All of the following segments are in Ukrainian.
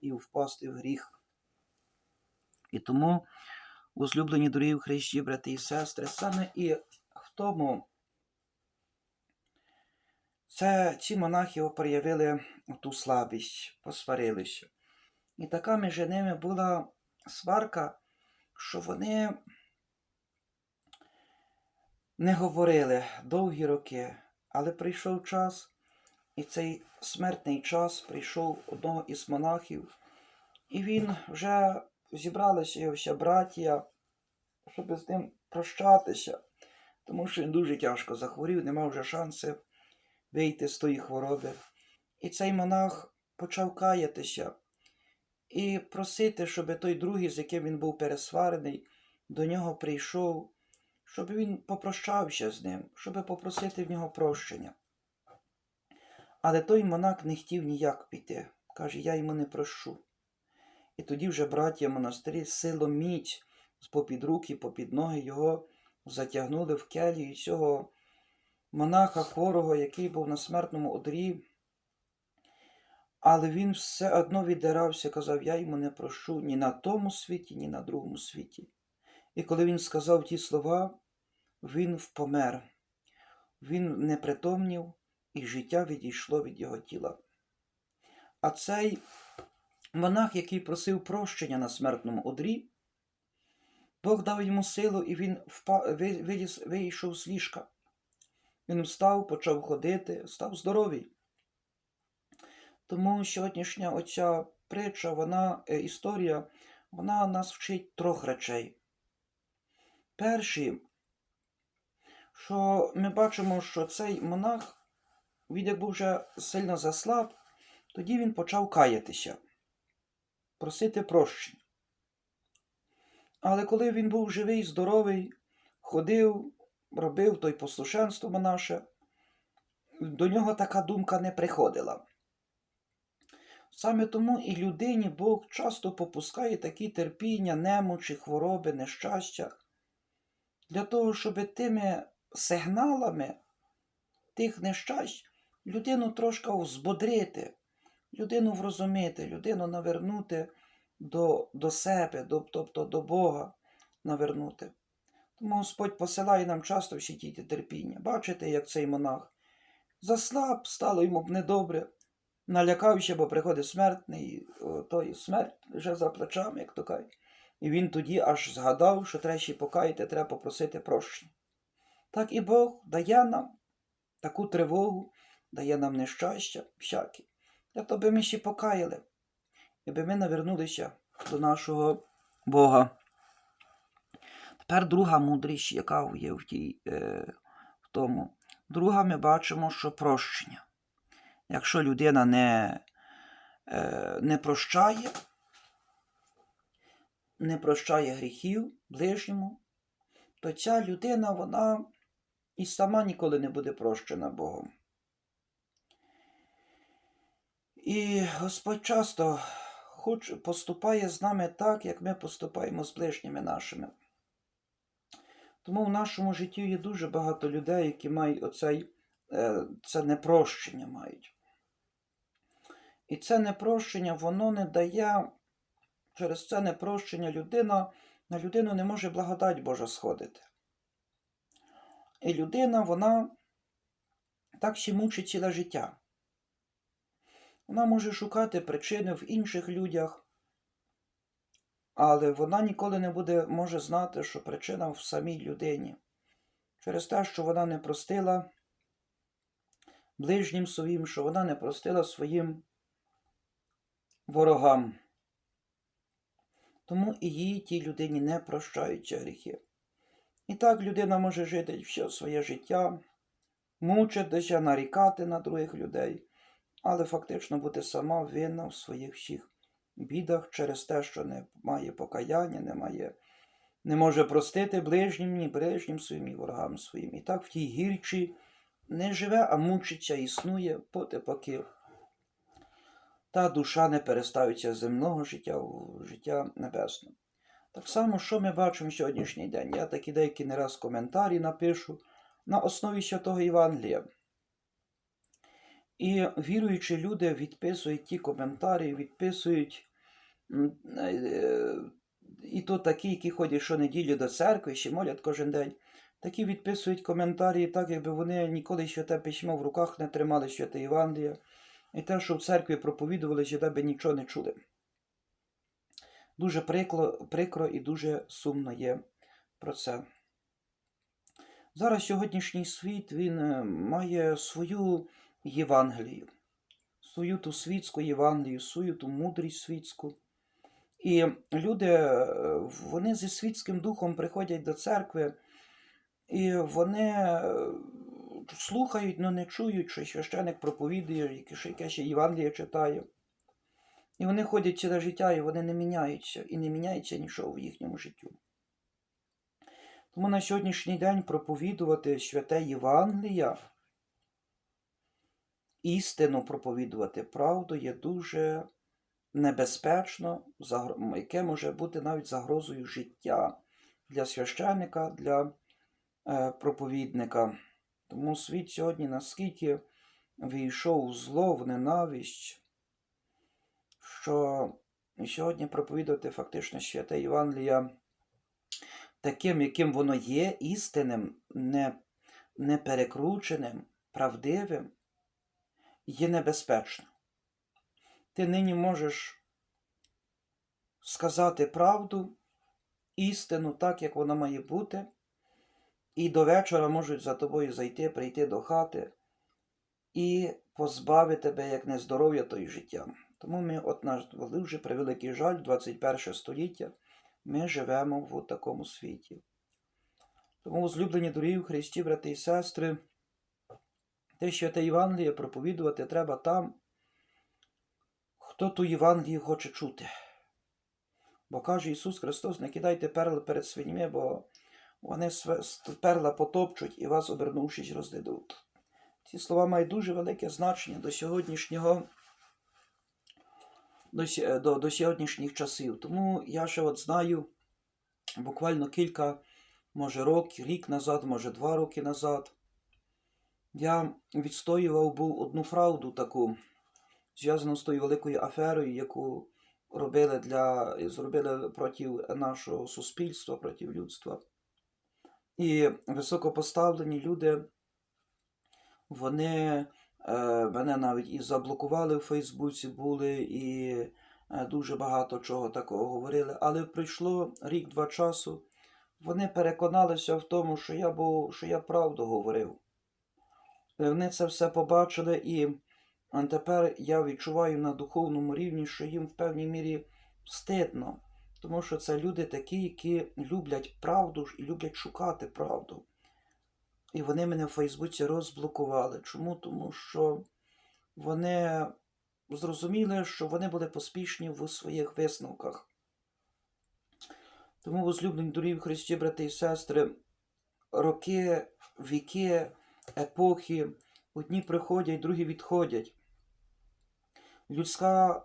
і впасти в гріх. І тому, возлюблені дорогі в Христі, брати і сестри, саме і в тому це ці монахи проявили ту слабість, посварилися. І така між ними була сварка, що вони не говорили довгі роки, але прийшов час, і цей смертний час прийшов одного із монахів, і він вже зібралися його вся братія, щоб з ним прощатися, тому що він дуже тяжко захворів, не мав вже шансу вийти з тої хвороби. І цей монах почав каятися і просити, щоб той другий, з яким він був пересварений, до нього прийшов, щоб він попрощався з ним, щоб попросити в нього прощення. Але той монах не хотів ніяк піти. Каже, я йому не прощу. І тоді вже браття монастирі силом з попід руки, попід ноги його затягнули в келію цього монаха хворого, який був на смертному одрі. Але він все одно віддирався, казав, я йому не прощу ні на тому світі, ні на другому світі. І коли він сказав ті слова, він впомер. Він не притомнів, і життя відійшло від його тіла. А цей монах, який просив прощення на смертному одрі, Бог дав йому силу, і він виліз, вийшов з ліжка. Він встав, почав ходити, став здоровий. Тому сьогоднішня оця притча, вона, е, історія, вона нас вчить трьох речей. Перші, що ми бачимо, що цей монах, він як був вже сильно заслаб, тоді він почав каятися, просити прощення. Але коли він був живий, здоровий, ходив, робив той послушенство монаше, до нього така думка не приходила. Саме тому і людині Бог часто попускає такі терпіння, немочі, хвороби, нещастя, для того, щоб тими сигналами тих нещасть людину трошки взбодрити, людину врозуміти, людину навернути до, до себе, до, тобто до Бога навернути. Тому Господь посилає нам часто всі ті терпіння. Бачите, як цей монах заслаб, стало йому б недобре, налякався, бо приходить смертний, той смерть вже за плечами, як то кажуть. І він тоді аж згадав, що треба ще покаяти, треба попросити прощення. Так і Бог дає нам таку тривогу, дає нам нещастя всякі, для того, би ми ще покаяли, і би ми навернулися до нашого Бога. Тепер друга мудрість, яка є в, тій, е, в тому. Друга ми бачимо, що прощення. Якщо людина не, е, не прощає, не прощає гріхів ближньому, то ця людина, вона і сама ніколи не буде прощена Богом. І Господь часто хоч поступає з нами так, як ми поступаємо з ближніми нашими. Тому в нашому житті є дуже багато людей, які мають оцей, е, це непрощення мають. І це непрощення, воно не дає, через це непрощення людина, на людину не може благодать Божа сходити. І людина, вона так ще мучить ціле життя. Вона може шукати причини в інших людях, але вона ніколи не буде може знати, що причина в самій людині. Через те, що вона не простила ближнім своїм, що вона не простила своїм ворогам. Тому і їй тій людині не прощаються гріхи. І так людина може жити все своє життя, мучитися, нарікати на других людей, але фактично бути сама винна в своїх всіх бідах через те, що не має покаяння, не має, не може простити ближнім, ні ближнім своїм, ні ворогам своїм. І так в тій гірчі не живе, а мучиться, існує, поти поки та душа не переставиться з земного життя у життя небесне. Так само, що ми бачимо сьогоднішній день? Я такі деякі не раз коментарі напишу на основі Святого Євангелія. І віруючі люди відписують ті коментарі, відписують е, і то такі, які ходять щонеділі до церкви, ще молять кожен день. Такі відписують коментарі, так якби вони ніколи святе письмо в руках не тримали що святе Євангелія. І те, що в церкві проповідували, ще би нічого не чули. Дуже прикро, прикро і дуже сумно є про це. Зараз сьогоднішній світ він е, має свою Євангелію, свою ту світську Євангелію, свою ту мудрість світську. І люди, е, вони зі світським духом приходять до церкви, і вони е, слухають, але не чують, що священик проповідує, що яке ще Євангеліє читає. І вони ходять через життя, і вони не міняються, і не міняється нічого в їхньому життю. Тому на сьогоднішній день проповідувати святе Євангелія, істину проповідувати правду є дуже небезпечно, яке може бути навіть загрозою життя для священника, для е, проповідника. Тому світ сьогодні наскільки війшов в зло, в ненависть, що сьогодні проповідувати фактично святе Євангелія таким, яким воно є, істинним, не, не перекрученим, правдивим, є небезпечно. Ти нині можеш сказати правду, істину так, як вона має бути, і до вечора можуть за тобою зайти, прийти до хати і позбавити тебе як нездоров'я, то й життя. Тому ми, от наш дуже превеликий жаль, 21 століття, ми живемо в такому світі. Тому, возлюблені дорогі в Христі, брати і сестри, те, що те Євангеліє проповідувати треба там, хто ту Євангелію хоче чути. Бо каже Ісус Христос, не кидайте перли перед свиньми, бо вони перла потопчуть і вас, обернувшись, роздадуть. Ці слова мають дуже велике значення до сьогоднішнього, до, до, до сьогоднішніх часів. Тому я ще от знаю буквально кілька, може, років, рік назад, може, два роки назад. Я відстоював був одну правду таку, зв'язану з тою великою аферою, яку робили для, зробили проти нашого суспільства, проти людства. І високопоставлені люди, вони е, мене навіть і заблокували в Фейсбуці, були, і е, дуже багато чого такого говорили. Але пройшло рік-два часу. Вони переконалися в тому, що я був, що я правду говорив. Вони це все побачили, і тепер я відчуваю на духовному рівні, що їм в певній мірі стидно, тому що це люди такі, які люблять правду і люблять шукати правду. І вони мене в Фейсбуці розблокували. Чому? Тому що вони зрозуміли, що вони були поспішні в своїх висновках. Тому, возлюблені дорогі Христі, брати і сестри, роки, віки, епохи, одні приходять, другі відходять. Людська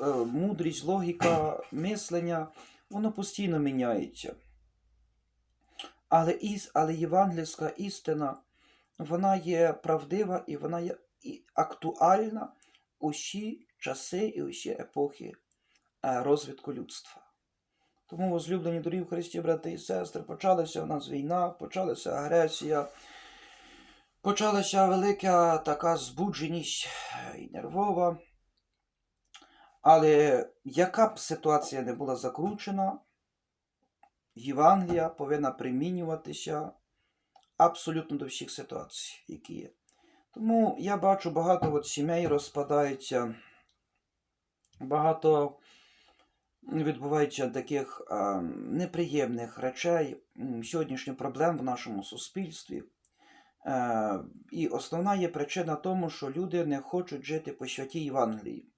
е, мудрість, логіка, мислення, воно постійно міняється. Але, іс, але євангельська істина, вона є правдива і вона є актуальна у всі часи і у всі епохи е, розвитку людства. Тому, возлюблені дорогі в Христі, брати і сестри, почалася у нас війна, почалася агресія, почалася велика така збудженість і нервова. Але яка б ситуація не була закручена, Євангелія повинна примінюватися абсолютно до всіх ситуацій, які є. Тому я бачу багато от сімей розпадаються, багато відбувається таких а, неприємних речей, сьогоднішніх проблем в нашому суспільстві. Е, і основна є причина тому, що люди не хочуть жити по святій Євангелії.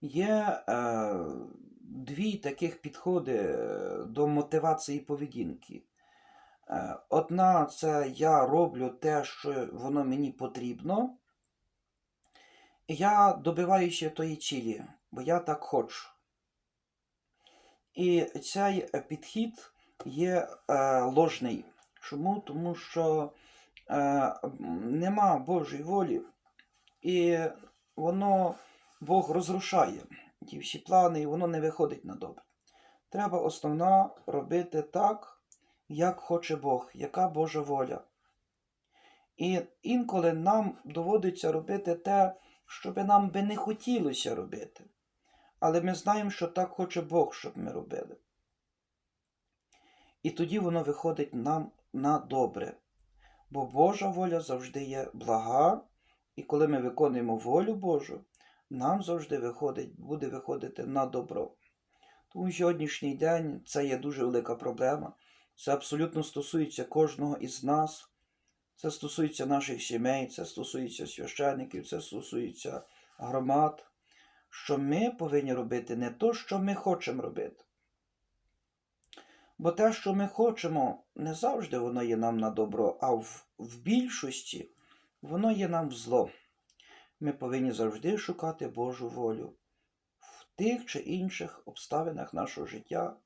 Є е, дві таких підходи е, до мотивації поведінки. Е, одна це я роблю те, що воно мені потрібно. Я добиваюся тої цілі, бо я так хочу. І цей підхід є е, ложний. Чому? Тому що е, нема Божої волі, і воно Бог розрушає ті всі плани, і воно не виходить на добре. Треба основна робити так, як хоче Бог, яка Божа воля. І інколи нам доводиться робити те, що би нам би не хотілося робити. Але ми знаємо, що так хоче Бог, щоб ми робили. І тоді воно виходить нам на добре. Бо Божа воля завжди є блага, і коли ми виконуємо волю Божу, нам завжди виходить, буде виходити на добро. Тому сьогоднішній день це є дуже велика проблема. Це абсолютно стосується кожного із нас. Це стосується наших сімей, це стосується священників, це стосується громад. Що ми повинні робити не то, що ми хочемо робити. Бо те, що ми хочемо, не завжди воно є нам на добро, а в, в більшості воно є нам в зло. Ми повинні завжди шукати Божу волю в тих чи інших обставинах нашого життя,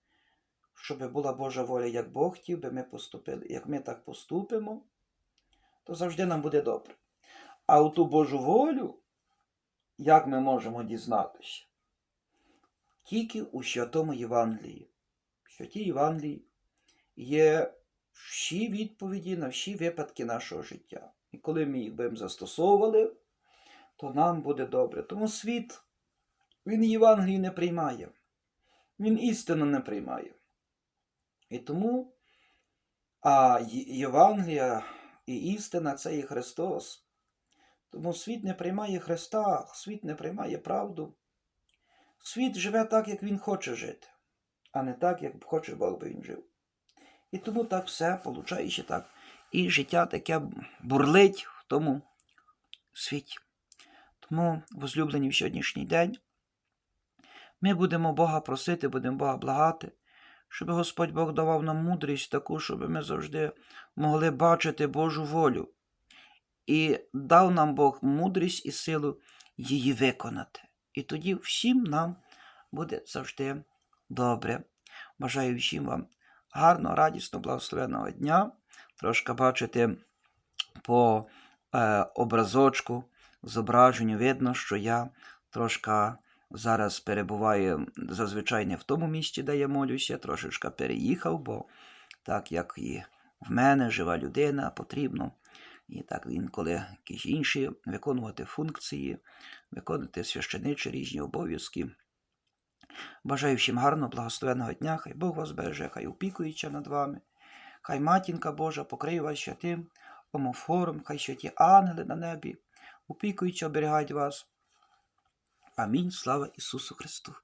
щоб була Божа воля, як Бог хотів би ми поступили. Як ми так поступимо, то завжди нам буде добре. А у ту Божу волю, як ми можемо дізнатися? Тільки у Святому Євангелії. Святій Євангелії є всі відповіді на всі випадки нашого життя. І коли ми їх будемо застосовували, то нам буде добре. Тому світ, він Євангелію не приймає, він істину не приймає. І тому а Євангелія і істина це є Христос. Тому світ не приймає Христа, світ не приймає правду. Світ живе так, як він хоче жити, а не так, як хоче Бог би він жив. І тому так все виходить так. І життя таке бурлить в тому світі. Тому, возлюблені в сьогоднішній день, ми будемо Бога просити, будемо Бога благати, щоб Господь Бог давав нам мудрість таку, щоб ми завжди могли бачити Божу волю. І дав нам Бог мудрість і силу її виконати. І тоді всім нам буде завжди добре. Бажаю всім вам гарного, радісного, благословенного дня. Трошки бачите по е, образочку, зображенню видно, що я трошки зараз перебуваю зазвичай не в тому місці, де я молюся, трошечки переїхав, бо так як і в мене жива людина, потрібно. І так інколи якісь інші виконувати функції, виконувати священичі різні обов'язки. Бажаю всім гарного, благословенного дня, хай Бог вас береже, хай опікується над вами, хай матінка Божа покриє вас святим омофором, хай святі ангели на небі опікуються, оберігають вас. Амінь. Слава Ісусу Христу!